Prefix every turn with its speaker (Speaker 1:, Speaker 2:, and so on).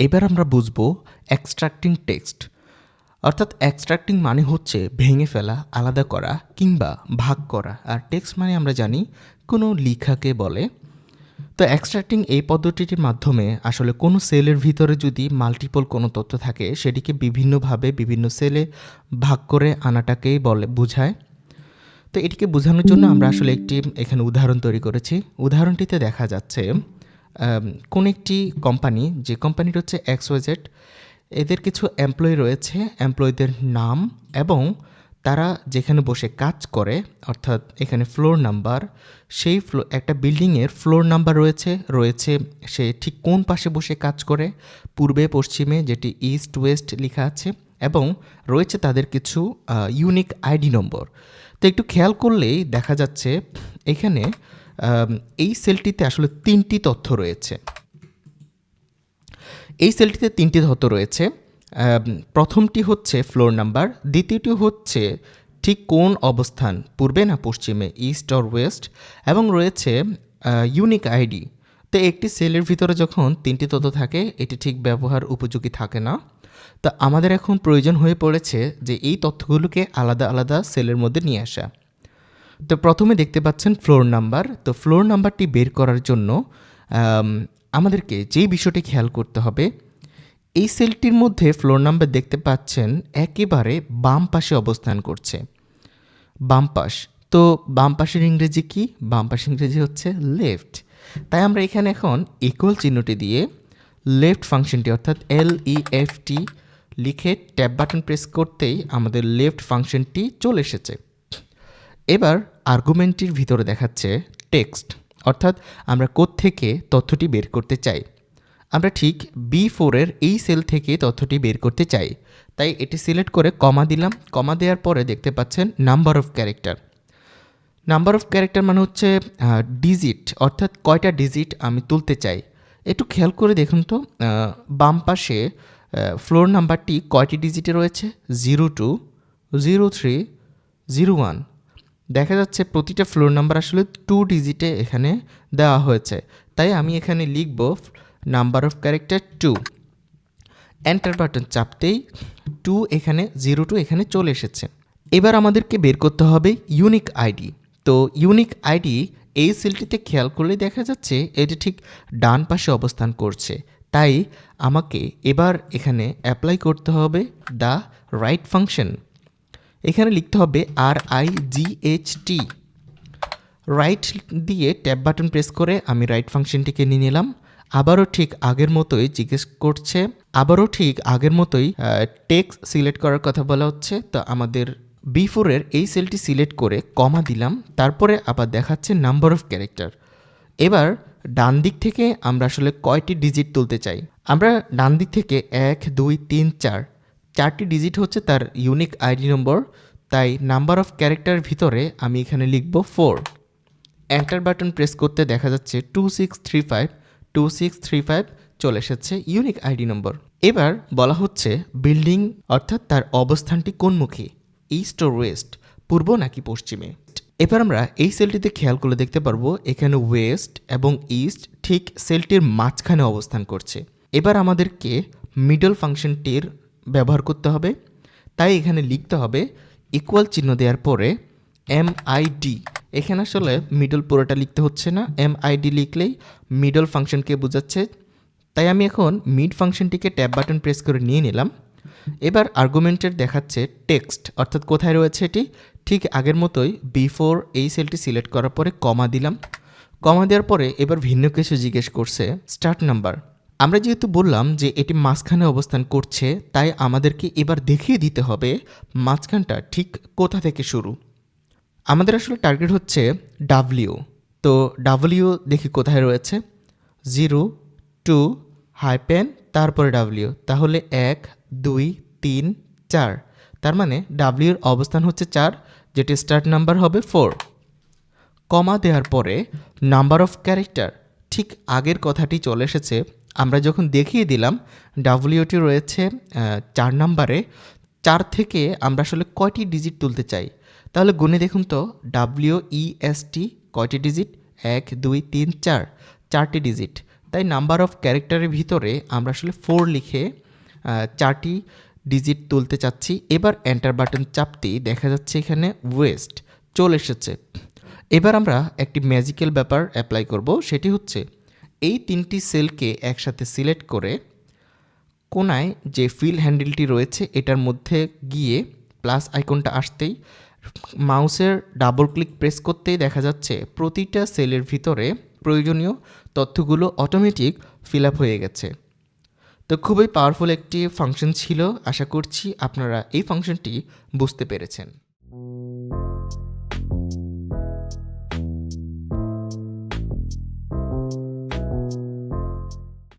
Speaker 1: এবার আমরা বুঝব এক্সট্রাক্টিং টেক্সট অর্থাৎ এক্সট্রাক্টিং মানে হচ্ছে ভেঙে ফেলা, আলাদা করা কিংবা ভাগ করা। আর টেক্সট মানে আমরা জানি কোনো লেখাকে বলে। তো এক্সট্রাক্টিং এই পদ্ধতিটির মাধ্যমে আসলে কোনো সেলের ভিতরে যদি মাল্টিপল কোনো তথ্য থাকে, সেটিকে বিভিন্নভাবে বিভিন্ন সেলে ভাগ করে আনাটাকেই বলে, বোঝায়। তো এটিকে বোঝানোর জন্য আমরা আসলে একটি এখানে উদাহরণ তৈরি করেছি। উদাহরণটিতে দেখা যাচ্ছে কোন একটি কোম্পানি যে কোম্পানির হচ্ছে এক্স এক্সওয়েজেড এদের কিছু এমপ্লয়ি রয়েছে এমপ্লয়ীদের নাম এবং তারা যেখানে বসে কাজ করে, অর্থাৎ এখানে ফ্লোর নাম্বার সেই ফ্লো একটা বিল্ডিংয়ের ফ্লোর নাম্বার রয়েছে রয়েছে সে ঠিক কোন পাশে বসে কাজ করে, পূর্বে, পশ্চিমে, যেটি ইস্ট ওয়েস্ট লেখা আছে এবং রয়েছে তাদের কিছু ইউনিক আইডি নম্বর তো একটু খেয়াল করলেই দেখা যাচ্ছে এখানে এই সেলটিতে আসলে তিনটি তথ্য রয়েছে। এই সেলটিতে তিনটি তথ্য রয়েছে। প্রথমটি হচ্ছে ফ্লোর নাম্বার, দ্বিতীয়টি হচ্ছে ঠিক কোন অবস্থান, পূর্বে না পশ্চিমে, ইস্ট অর ওয়েস্ট, এবং রয়েছে ইউনিক আইডি। তো একটি সেলের ভিতরে যখন তিনটি তথ্য থাকে, এটি ঠিক ব্যবহার উপযোগী থাকে না। তো আমাদের এখন প্রয়োজন হয়ে পড়েছে যে এই তথ্যগুলোকে আলাদা আলাদা সেলের মধ্যে নিয়ে আসা। তো প্রথমে দেখতে পাচ্ছেন ফ্লোর নাম্বার তো ফ্লোর নাম্বারটি বের করার জন্য আমাদেরকে যেই বিষয়টি খেয়াল করতে হবে, এই সেলটির মধ্যে ফ্লোর নাম্বার দেখতে পাচ্ছেন একেবারে বাম পাশে অবস্থান করছে। বাম পাশ। তো বাম পাশের ইংরেজি কি? বাম পাশের ইংরেজি হচ্ছে লেফট তাই আমরা এখানে এখন ইকুয়াল চিহ্নটি দিয়ে লেফট ফাংশনটি অর্থাৎ এল ই এফ টি লিখে ট্যাব বাটন প্রেস করতেই আমাদের লেফট ফাংশনটি চলে এসেছে। এবার আর্গুমেন্টটির ভিতরে দেখাচ্ছে টেক্সট অর্থাৎ আমরা থেকে তথ্যটি বের করতে চাই। আমরা ঠিক বি ফোরের এই সেল থেকে তথ্যটি বের করতে চাই। তাই এটি সিলেক্ট করে কমা দিলাম। কমা দেওয়ার পরে দেখতে পাচ্ছেন number of character number of character মানে হচ্ছে ডিজিট অর্থাৎ কয়টা ডিজিট আমি তুলতে চাই। একটু খেয়াল করে দেখুন তো বাম পাশে ফ্লোর নাম্বারটি কয়টি ডিজিটে রয়েছে? Zero two zero three zero one দেখা যাচ্ছে প্রতিটা ফ্লোর নাম্বার আসলে টু ডিজিটে এখানে দেওয়া হয়েছে। তাই আমি এখানে লিখব number of character two enter button চাপতেই two এখানে জিরো টু এখানে চলে এসেছে। এবার আমাদেরকে বের করতে হবে ইউনিক আইডি তো ইউনিক আইডি এই সেলটিতে খেয়াল করলে দেখা যাচ্ছে এটি ঠিক ডান পাশে অবস্থান করছে। তাই আমাকে এবার এখানে অ্যাপ্লাই করতে হবে দ্য রাইট ফাংশন এখানে লিখতে হবে R I G H T right দিয়ে ট্যাব বাটন প্রেস করে আমি রাইট ফাংশনটিকে নিয়ে নিলাম। আবারও ঠিক আগের মতোই জিজ্ঞেস করছে। আবারও ঠিক আগের মতোই টেক্স সিলেক্ট করার কথা বলা হচ্ছে। তো আমাদের বি ফোরের এই সেলটি সিলেক্ট করে কমা দিলাম। তারপরে আবার দেখাচ্ছে নাম্বার অফ ক্যারেক্টার এবার ডান দিক থেকে আমরা আসলে কয়টি ডিজিট তুলতে চাই? আমরা ডান দিক থেকে এক, দুই, তিন, চার চারটি ডিজিট হচ্ছে তার ইউনিক আইডি নম্বর তাই নাম্বার অফ ক্যারেক্টার ভিতরে আমি এখানে লিখব ফোর এন্টার বাটন প্রেস করতে দেখা যাচ্ছে two six three five two six three five চলে এসেছে ইউনিক আইডি নম্বর এবার বলা হচ্ছে বিল্ডিং অর্থাৎ তার অবস্থানটি কোন কোনমুখী? ইস্ট ও ওয়েস্ট পূর্ব নাকি পশ্চিমে? এবার আমরা এই সেলটিতে খেয়াল করলে দেখতে পারব এখানে ওয়েস্ট এবং ইস্ট ঠিক সেলটির মাঝখানে অবস্থান করছে। এবার আমাদেরকে মিডল ফাংশনটির ব্যবহার করতে হবে। তাই এখানে লিখতে হবে ইকুয়াল চিহ্ন দেওয়ার পরে এম আইডি এখানে আসলে মিডল পুরোটা লিখতে হচ্ছে না। এম আইডি লিখলেই মিডল ফাংশনকে বোঝাচ্ছে। তাই আমি এখন মিড ফাংশনটিকে ট্যাব বাটন প্রেস করে নিয়ে নিলাম। এবার আর্গুমেন্টের দেখাচ্ছে টেক্সট অর্থাৎ কোথায় রয়েছে এটি? ঠিক আগের মতোই বিফোর এই সেলটি সিলেক্ট করার পরে কমা দিলাম। কমা দেওয়ার পরে এবার ভিন্ন কিছু জিজ্ঞেস করছে স্টার্ট নাম্বার আমরা যেহেতু বললাম যে এটি মাঝখানে অবস্থান করছে, তাই আমাদেরকে এবার দেখিয়ে দিতে হবে মাঝখানটা ঠিক কোথা থেকে শুরু। আমাদের আসলে টার্গেট হচ্ছে ডাব্লিউ তো ডাব্লিউ দেখি কোথায় রয়েছে? জিরো, টু, হাইপেন, তারপরে ডাব্লিউ তাহলে এক, দুই, তিন, চার। তার মানে ডাব্লিউর অবস্থান হচ্ছে চার, যেটি স্টার্ট নাম্বার হবে ফোর কমা দেওয়ার পরে নাম্বার অফ ক্যারেক্টার ঠিক আগের কথাটি চলে এসেছে আমরা যখন দেখিয়ে দিলাম ডাব্লিউটি রয়েছে চার নাম্বারে, চার থেকে আমরা আসলে কয়টি ডিজিট তুলতে চাই? তাহলে গুনে দেখুন তো ডাব্লিউ ই এস টি কয়টি ডিজিট এক, দুই, তিন, চার। চারটি ডিজিট তাই নাম্বার অফ ক্যারেক্টারের ভিতরে আমরা আসলে ফোর লিখে চারটি ডিজিট তুলতে চাচ্ছি। এবার এন্টার বাটন চাপতেই দেখা যাচ্ছে এখানে ওয়েস্ট চলে এসেছে। এবার আমরা একটি ম্যাজিক্যাল ব্যাপার অ্যাপ্লাই করব, সেটি হচ্ছে এই তিনটি সেলকে একসাথে সিলেক্ট করে কোনায় যে ফিল হ্যান্ডেলটি রয়েছে, এটার মধ্যে গিয়ে প্লাস আইকনটা আসতেই মাউসের ডাবল ক্লিক প্রেস করতেই দেখা যাচ্ছে প্রতিটা সেলের ভিতরে প্রয়োজনীয় তথ্যগুলো অটোমেটিক ফিল হয়ে গেছে। তো খুবই পাওয়ারফুল একটি ফাংশন ছিল, আশা করছি আপনারা এই ফাংশনটি বুঝতে পেরেছেন।